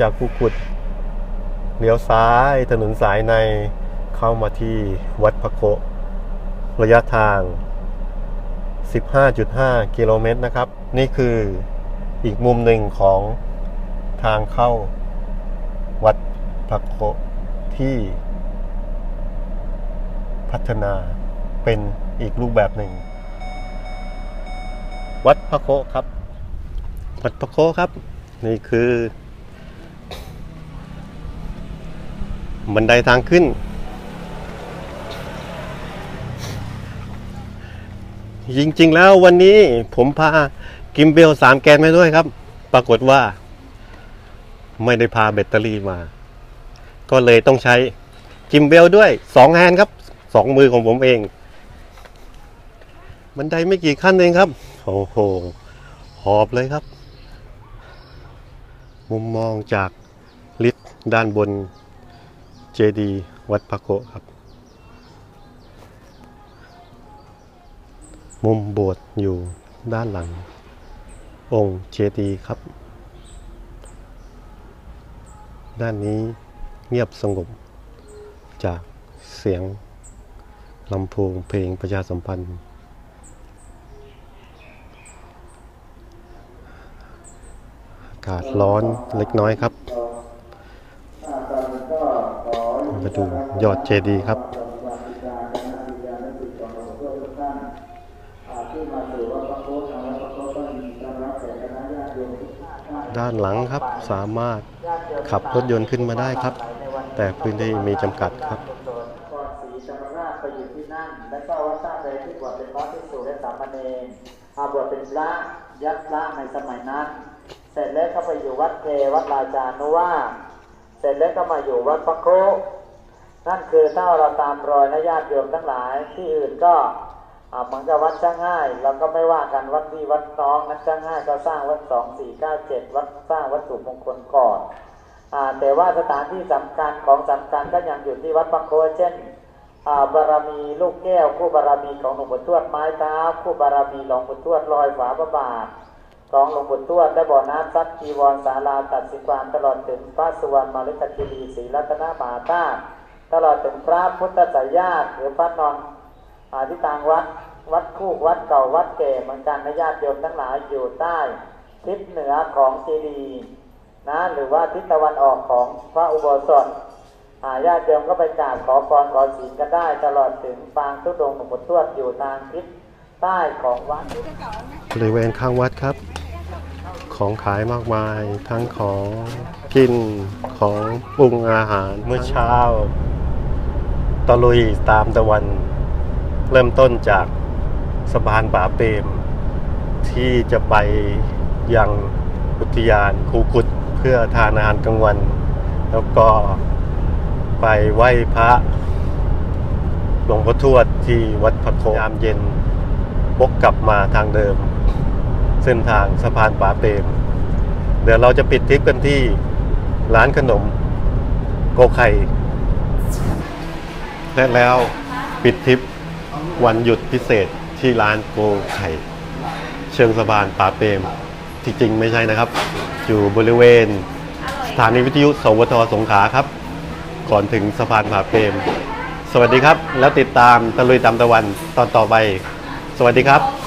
จากภูกุดเลี้ยวซ้ายถนนสายในเข้ามาที่วัดพระโคระยะทาง 15.5 กิโลเมตรนะครับ นี่คืออีกมุมหนึ่งของทางเข้าวัดพระโคที่พัฒนาเป็นอีกรูปแบบหนึ่ง วัดพระโคครับ วัดพระโคครับ นี่คือ บันไดทางขึ้นจริงๆ แล้ววันนี้ผมพากิมเบลสามแกนมาด้วยครับ ปรากฏว่า ไม่ได้พาแบตเตอรี่มา ก็เลยต้องใช้กิมเบลด้วยสองแฮนด์ครับสองมือของผมเอง บันไดไม่กี่ขั้นเองครับ โอ้โห หอบเลยครับ มุมมองจากลิฟต์ด้านบน เจดีวัดพระโคครับ มุมโบสถ์อยู่ด้านหลัง องค์เจดีครับ ด้านนี้เงียบสงบจากเสียงลำโพงเพลงประชาสัมพันธ์ อากาศร้อนเล็กน้อยครับ มาดูยอดเจดีย์ครับ ด้านหลังครับสามารถขับรถยนต์ขึ้นมาได้ครับ แต่พื้นที่มีจำกัดครับอาชไปอยู่ที่นั่นและก็วัดสร้างเลยที่บวชเป็นพระภิกษุและสามเณรอาบวชเป็นพระยัดพระในสมัยนั้น เสร็จแล้วก็ไปอยู่วัดเทวัดราชานุว่า เสร็จแล้วก็มาอยู่วัดพระโค นั่นคือถ้าเราตามรอยนะญาติโยมทั้งหลาย ที่อื่นก็เหมือนกับวัดช่างง่ายเราก็ไม่ว่ากันวัดที่วัดน้องนัดช่างง่ายก็สร้างวัดสองสี่เก้าเจ็ดวัดสร้างวัดสุมงคลก่อนอแต่ว่าสถานที่สำคัญของสำคัญก็ยังอยู่ที่วัดพระโคเช่นบารมีลูกแก้วคู่บารมีของหลวงปู่ทวดไม้เท้าคู่บารมีหลวงปู่ทวดลอยฝาพระบาทของหลวงปู่ทวดและบ่อน้ำซักจีวรศาลาตัดสิกวานตลอดถึงพระสุวรรณมาลิกคีรีศรีรัตนมหาธาตุ ตลอดถึงพระพุทธสายญาติหรือพระนอนอาที่ต่างวัด วัดคู่วัดเก่าวัดแก่เหมือนกันนะญาติโยมทั้งหลายอยู่ใต้ทิศเหนือของเจดีย์นะหรือว่าทิศตะวันออกของพระอุโบสถอ่าญาติโยมก็ไปกราบขอพรขอศีลกันได้ ตลอดถึงปางทุดงค์หลวงปู่ทวดอยู่ทางทิศใต้ของวัดบริเวณข้างวัดครับ ของขายมากมายทั้งของกินของปรุงอาหารเมื่อเช้า ตะลุยตามตะวัน เริ่มต้นจากสะพานป่าเปรมที่จะไปยังอุทยานคูกุดเพื่อทานอาหารกลางวัน แล้วก็ไปไหว้พระหลวงพ่อทวดที่วัดพระโคยามเย็นวกกลับมาทางเดิม เส้นทางสะพานป่าเปรมเดี๋ยวเราจะปิดทริปกันที่ร้านขนมโกไข่ และแล้วปิดทริปวันหยุดพิเศษที่ร้านโกไข่เชิงสะพานป่าเปรมที่จริงไม่ใช่นะครับ อยู่บริเวณสถานีวิทยุสวทสงขลาครับ ก่อนถึงสะพานป่าเปรมสวัสดีครับ แล้วติดตามตะลุยตามตะวันตอนต่อไป สวัสดีครับ